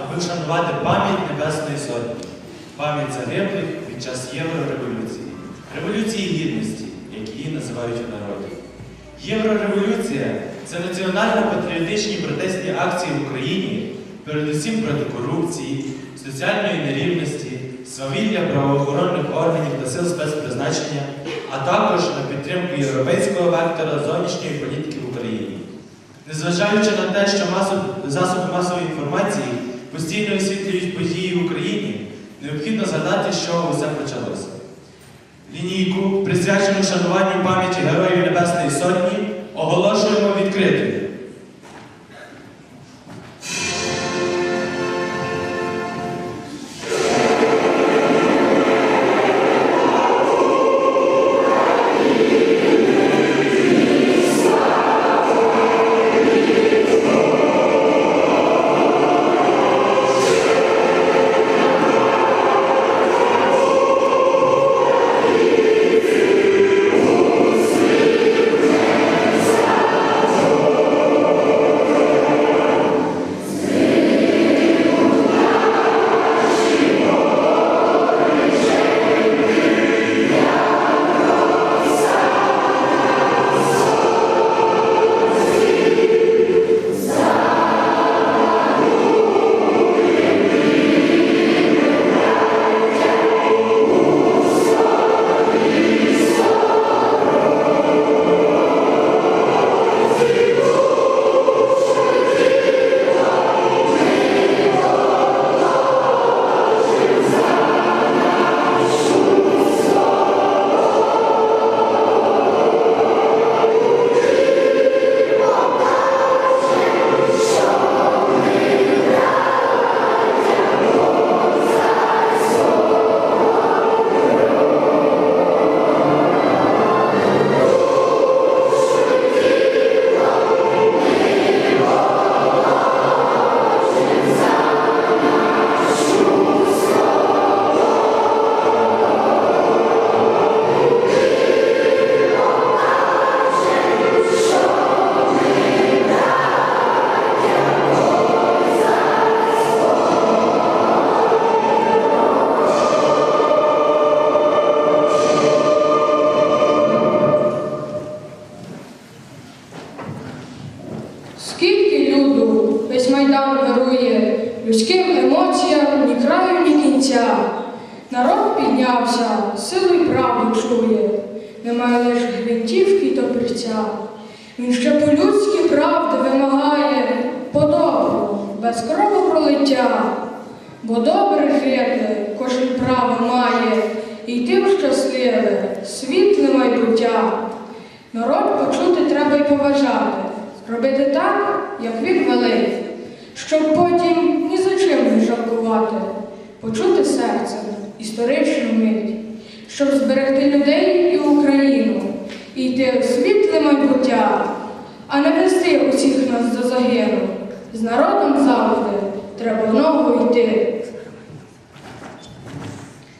аби вшанувати пам'ять Небесної Сотні, пам'ять загиблих під час Єврореволюції, Революції Гідності, як її називають у народі. Єврореволюція це національно-патріотичні протестні акції в Україні, передусім проти корупції, соціальної нерівності, свавілля правоохоронних органів та сил спецпризначення, а також на підтримку європейського вектора зовнішньої політики в Україні. Незважаючи на те, що засоби масової інформації постійно освітлюють події в Україні, необхідно згадати, з чого усе почалося. Лінійку, присвячену шануванню пам'яті Героїв Небесної Сотні, оголошуємо відкритою. І йти у світле майбуття, а не вести усіх нас до загину. З народом завжди треба в ногу йти.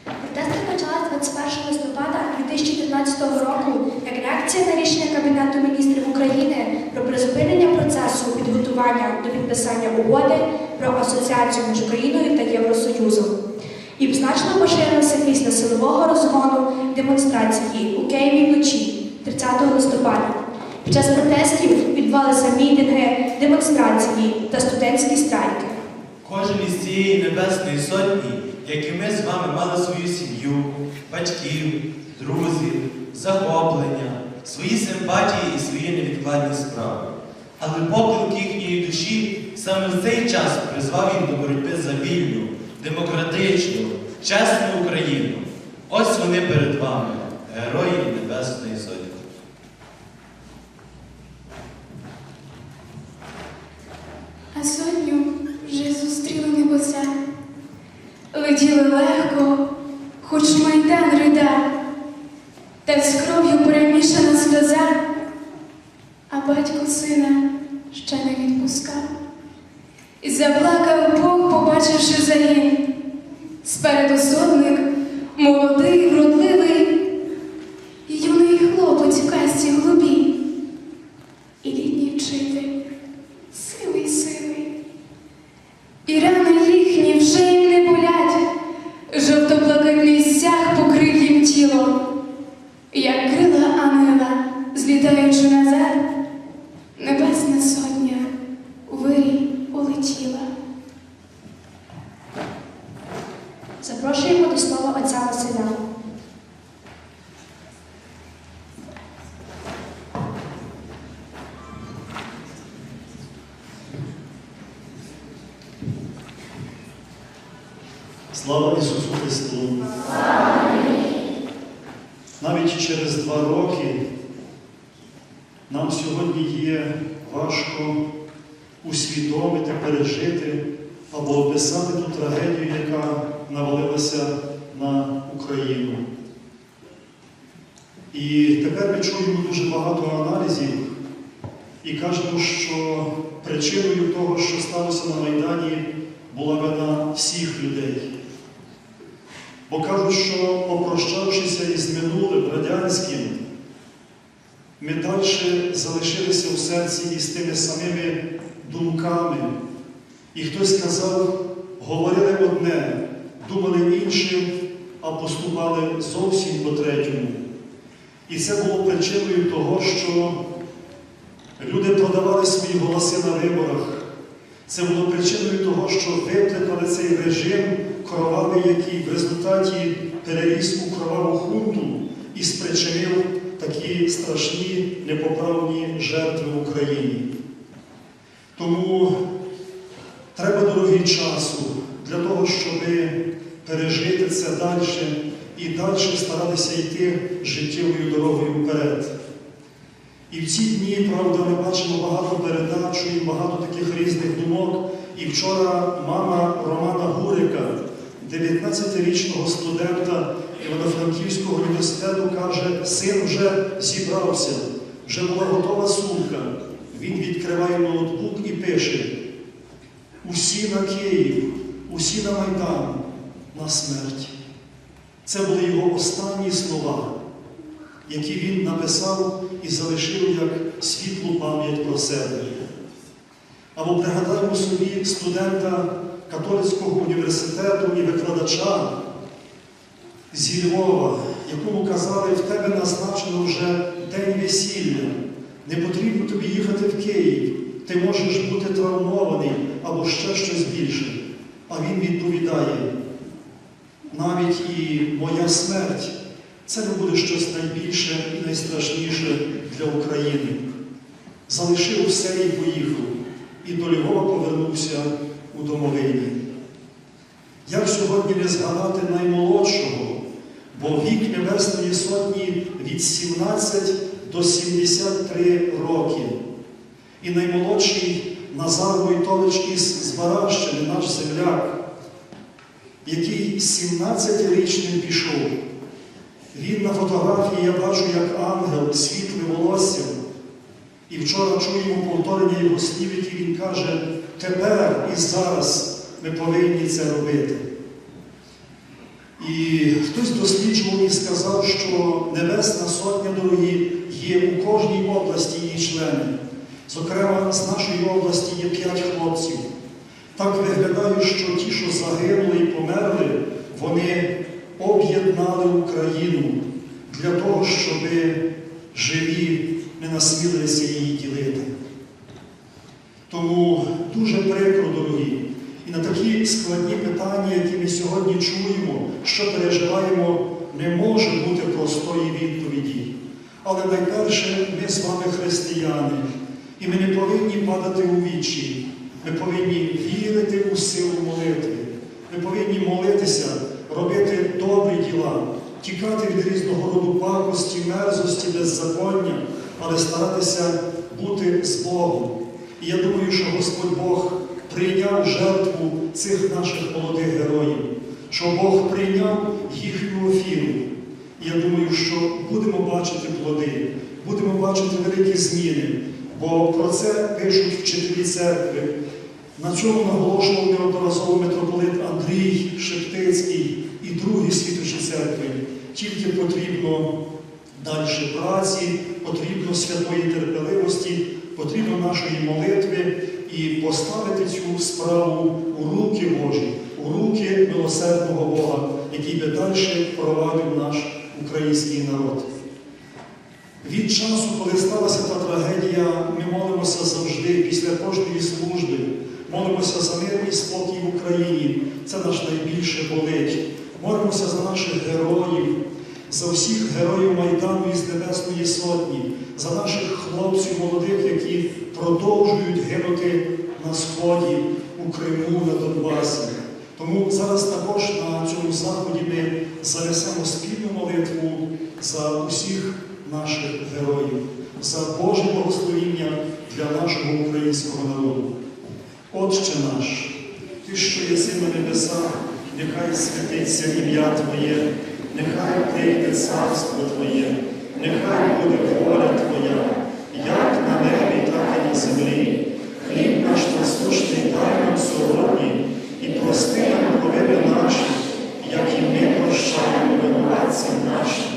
Протести почалися 21 листопада 2014 року як реакція на рішення Кабінету міністрів України про призупинення процесу підготування до підписання угоди про асоціацію між Україною та Євросоюзом. І значно поширилися після силового розгону демонстрації у Києві вночі 30 листопада. Під час протестів відбувалися мітинги, демонстрації та студентські страйки. Кожен із цієї небесної сотні, як і ми з вами мали свою сім'ю, батьків, друзів, захоплення, свої симпатії і свої невідкладні справи. Але поклик їхньої душі саме в цей час призвав їх до боротьби за вільну, демократичну, чесну Україну. Ось вони перед вами, герої Небесної Сотні. Як крила ангела, злітаючи на причиною того, що сталося на Майдані, була вина всіх людей. Бо кажуть, що попрощавшися із минулим радянським, ми далі залишилися в серці із тими самими думками. І хтось сказав, говорили одне, думали іншим, а поступали зовсім по-третьому. І це було причиною того, що люди продавали свої голоси на виборах. Це було причиною того, що викликали цей режим кровавий, який в результаті переріс у кроваву хунту і спричинив такі страшні непоправні жертви в Україні. Тому треба дорогі часу для того, щоб пережити це далі і далі старатися йти життєвою дорогою вперед. І в ці дні, правда, ми бачимо багато передач і багато таких різних думок. І вчора мама Романа Гурика, 19-річного студента Івано-Франківського університету, каже, син вже зібрався, вже була готова сумка. Він відкриває ноутбук і пише: усі на Київ, усі на Майдан, на смерть. Це були його останні слова які він написав і залишив як світлу пам'ять про себе. Або пригадаємо собі студента католицького університету і викладача зі Львова, якому казали, в тебе назначено вже день весілля, не потрібно тобі їхати в Київ, ти можеш бути травмований або ще щось більше. А він відповідає, навіть і моя смерть це не буде щось найбільше і найстрашніше для України. Залишив все і поїхав, і до Львова повернувся у домовині. Як сьогодні не згадати наймолодшого, бо вік Небесної Сотні від 17 до 73 роки. І наймолодший Назар Войтович із Збаращини, наш земляк, який 17-річним пішов. Він на фотографії я бачу як ангел, світлим волоссям. І вчора чуємо повторення його слів, які він каже, тепер і зараз ми повинні це робити. І хтось досліджував і сказав, що Небесна Сотня, дорогі, є у кожній області її члени. Зокрема, з нашої області є п'ять хлопців. Так виглядає, що ті, що загинули і померли, вони об'єднали Україну для того, щоб живі не насмілилися її ділити. Тому дуже прикро, дорогі, і на такі складні питання, які ми сьогодні чуємо, що переживаємо, не може бути простої відповіді. Але найперше ми з вами християни, і ми не повинні падати у вічі. Ми повинні вірити у силу молитви. Ми повинні молитися, робити добрі діла, тікати від різного роду пакості, мерзості, беззаконня, але старатися бути з Богом. І я думаю, що Господь Бог прийняв жертву цих наших молодих героїв, що Бог прийняв їхню офіру. Я думаю, що будемо бачити плоди, будемо бачити великі зміни, бо про це пишуть вчителі церкви. На цьому наголошував неодноразово митрополит Андрій Шептицький і другі світочі церкви. Тільки потрібно далі праці, потрібно святої терпеливості, потрібно нашої молитви і поставити цю справу у руки Божі, у руки милосердного Бога, який би далі провадив наш український народ. Від часу, коли сталася та трагедія, ми молимося завжди після кожної служби. Молимося за мир і спокій в Україні. Це наш найбільше болить. Молимося за наших героїв, за всіх героїв Майдану із Небесної Сотні, за наших хлопців молодих, які продовжують гинути на Сході, у Криму, на Донбасі. Тому зараз також на цьому заході ми занесемо спільну молитву за усіх наших героїв, за Боже благословіння для нашого українського народу. Отче наш, Ти, що єси на небесах, нехай святиться ім'я Твоє, нехай прийде царство Твоє, нехай буде воля Твоя, як на небі, так і на землі. Хліб наш насущний дай нам сьогодні, і прости нам провини наші, як і ми прощаємо винуватцям нашим.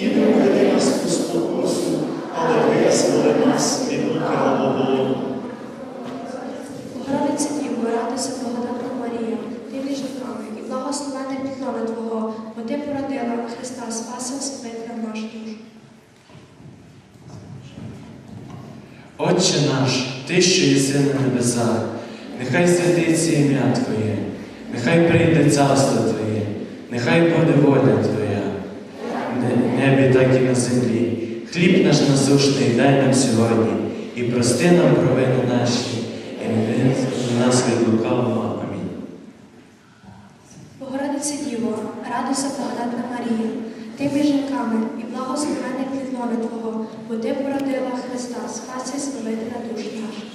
І не введи нас у спокусу, але визволи нас від лукавого. Богородиця Діво, радуйся, благодатна Марія, ти між жінками, і благословений підлови Твого, бо ти породила Христа Спаса Спасителя нашу душу. Отче наш, Ти, що єси на небесах, нехай святиться ім'я Твоє, нехай прийде царство Твоє, нехай буде воля Твоя, на небі, так і на землі. Хліб наш насушний дай нам сьогодні, і прости нам провини наші, і не визволи нас від лукавого. Амінь. Богородиця Діво, радуйся, благодатна Марія, ти між жінками, і благословений підлови Твого, бо ти породила Христа Спаса Спасителя душ наших.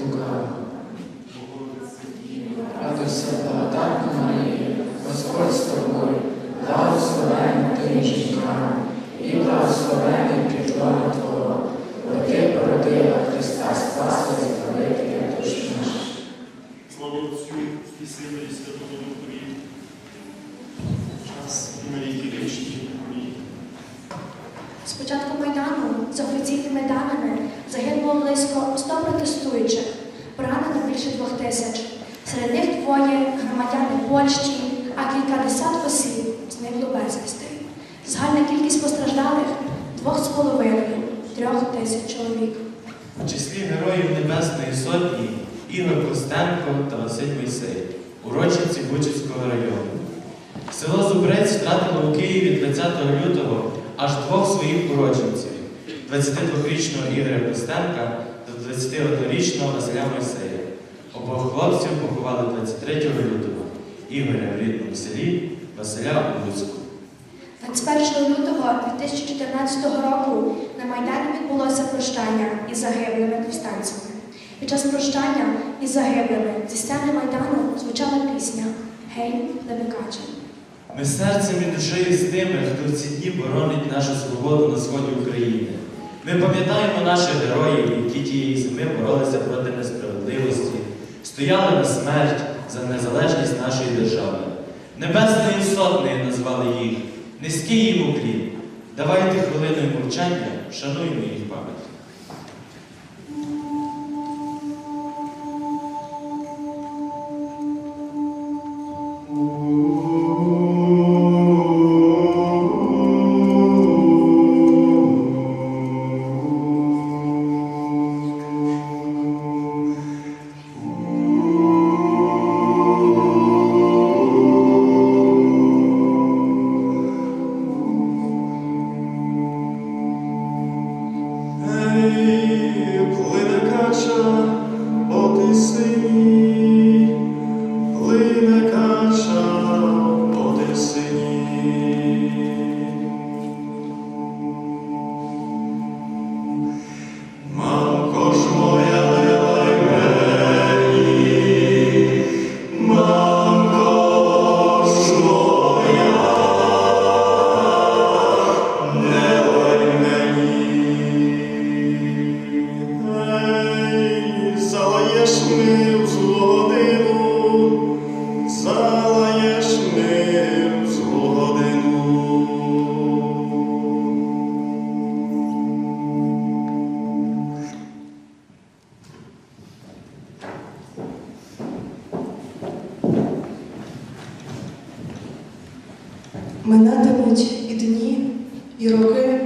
З початку Майдану, за офіційними даними, загинуло близько 100 протестуючих, поранено більше двох тисяч. Серед них двоє громадяни Польщі, а кількадесят осіб зникло безвісти. Загальна кількість постраждалих двох з половиною трьох тисяч чоловік. У числі героїв Небесної Сотні Ігор Костенко та Василь Мойсей, уродженці Бучицького району. Село Зубрець втратило у Києві 20 лютого аж двох своїх уродженців 22-річного Ігоря Костенка та 21-річного Василя Мойсея. Обох хлопців поховали 23 лютого. Ігоря в рідному селі, Василя у Луцьку. 21 лютого 2014 року на Майдані відбулося прощання із загиблими повстанцями. Під час прощання із загиблими зі сцени Майдану звучала пісня Гей, Левикаче. Ми серцем і душею з тими, хто в ці дні боронить нашу свободу на сході України. Ми пам'ятаємо наших героїв, які тієї зими боролися проти несправедливості, стояли на смерть за незалежність нашої держави. Небесною сотнею назвали їх, низький їм уклін. Давайте хвилиною мовчання вшануємо їх пам'ять. Минатимуть і дні, і роки,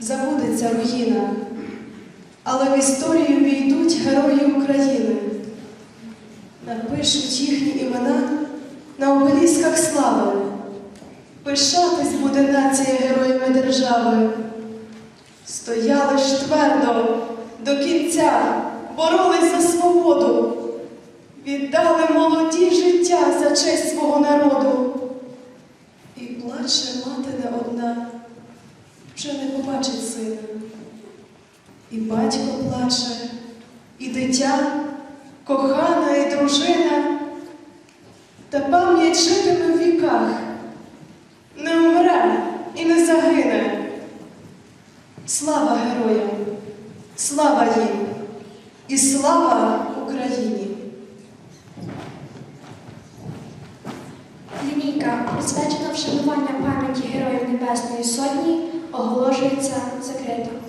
забудеться руїна, але в історію війдуть герої України. Напишуть їхні імена на обелісках слави. Пишатись буде нація героями держави. Стояли ж твердо до кінця, боролись за свободу, віддали молоді життя за честь свого народу. І плаче мати не одна, вже не побачить сина. І батько плаче, і дитя, кохана і дружина, та пам'ять житиме в віках, не умре і не загине. Слава героям, слава їм! І слава оголошується закритим.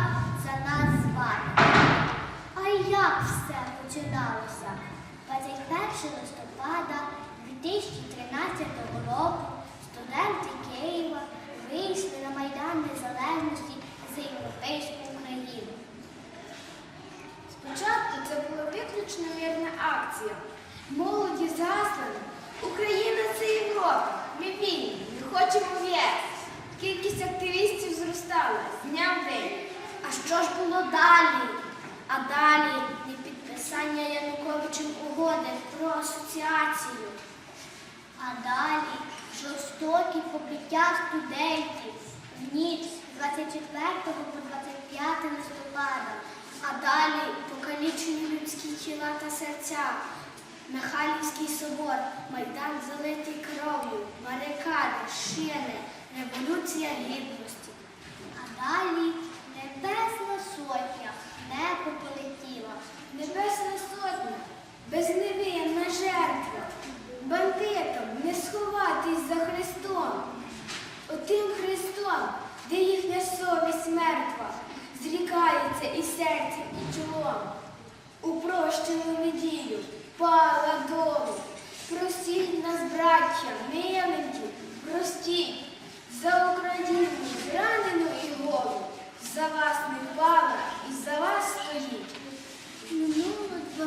Життя за нас з вами. А як все починалося? 21 листопада 2013 року студенти Києва вийшли на Майдан Незалежності за європейську Україну. Спочатку це була виключно мирна акція. Молоді заслані. Україна це Європа. Ми вільні, ми хочемо в ЄС. Кількість активістів зростала з дня в день. А що ж було далі? А далі не підписання Януковичем угоди про асоціацію. А далі жорстокі побиття студентів в ніч з 24 по 25 листопада. А далі покалічені людські тіла та серця. Михайлівський собор, Майдан залитий кров'ю, барикади, шини, революція гідності. А далі Небесна сотня небо полетіла. Небесна сотня, безневинна жертва. Бандитам не сховатись за Христом. Отим Христом, де їхня совість мертва, зрікається і серцем, і чолом. У прощену неділю пала долу. Простіть нас, браття, миленькі, простіть за Україну зранену і голу, за вас не впала і за вас стоїть. Минуло два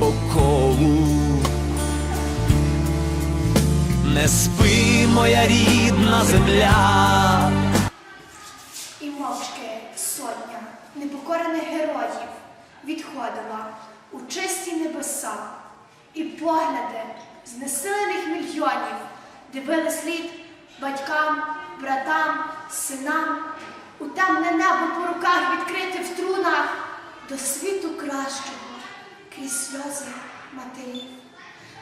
по колу. Не спи, моя рідна земля. І мовчки сотня непокорених героїв відходила у чисті небеса, і погляди знесилених мільйонів дивили слід батькам, братам, синам, у темне небо по руках відкрите в трунах до світу кращого крізь сльози матерів.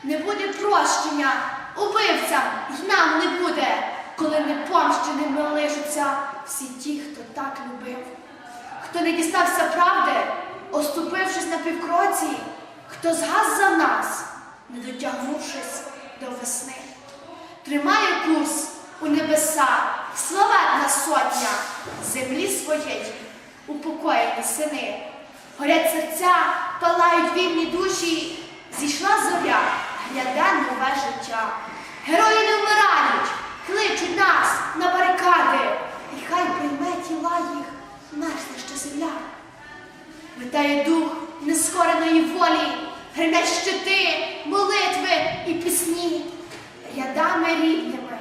Не буде прощення убивцям й нам не буде, коли непомщеними лишаться всі ті, хто так любив. Хто не дістався правди, оступившись на півкроці, хто згас за нас, не дотягнувшись до весни. Тримає курс у небеса, славетна сотня землі своєї, упокоєні сини. Горять серця, палають вільні душі, зійшла зоря, гляде нове життя. Герої не вмирають, кличуть нас на барикади, і хай прийме тіла їх мерзнища земля. Витає дух нескореної волі, грине щити, молитви і пісні, рядами рідними.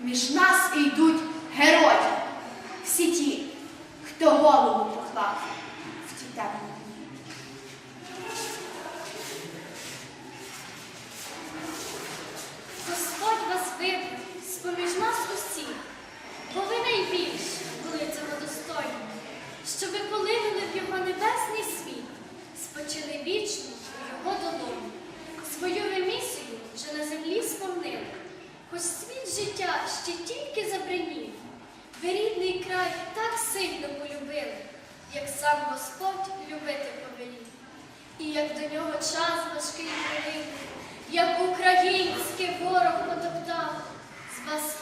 Між нас і йдуть герої, всі ті, хто голову поклав в. Господь вас вибрав з-поміж нас усіх, бо ви були цього достойні, що ви полинули в його небесний світ, спочили вічно у його долоні. Свою ви місію на землі сповнили, хоч світ життя ще тільки забринів. Ви рідний край так сильно полюбили, як сам Господь любити повелів. І як до нього час важкий прилив, як український ворог потоптав, з вас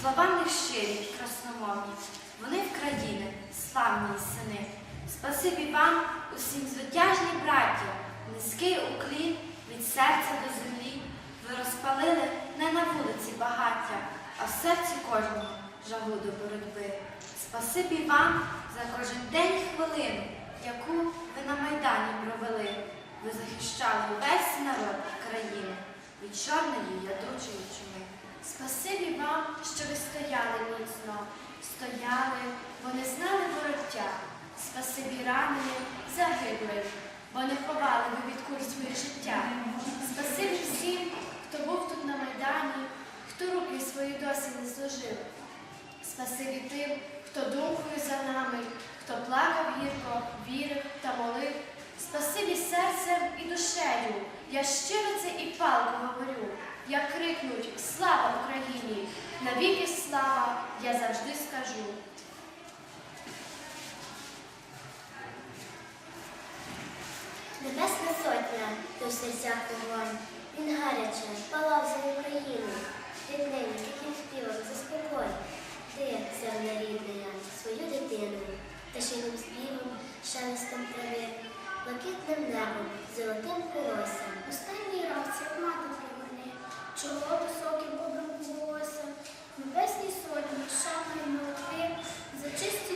визначні, словами щирі, красномовні. Вони в славні сини. Спасибі вам, усім звитяжні браття, низький уклін від серця до землі. Ви розпалили не на вулиці багаття, а в серці кожного жагу до боротьби. Спасибі вам за кожен день і хвилину, яку ви на Майдані провели. Ви захищали весь народ країни від чорної ядучої чуми. Спасибі вам, що ви стояли міцно, стояли, бо не знали вороття. спасибі ранених, загиблих, бо не ховали ви від куль своє життя. Спасибі всім, хто був тут на Майдані, хто руки свої досі не зложив. Спасибі тим, хто думкою за нами, хто плакав гірко, вірив та молив. Спасибі серцем і душею. Я щиро це і палко говорю. Я крикнуть Слава Україні! Навіки слава, я завжди скажу. Небесна сотня, ти в серцях вогонь. Він гаряче, палав за Україну. Рідним, таким співом заспокой. Ти, земля рідна, свою дитину, пташиним співом, шелестом трави, блакитним небом, золотим колоссям. Останній раз, як мати чоло високим обрам волосся, небесні сотні, шахи молоки, за чисті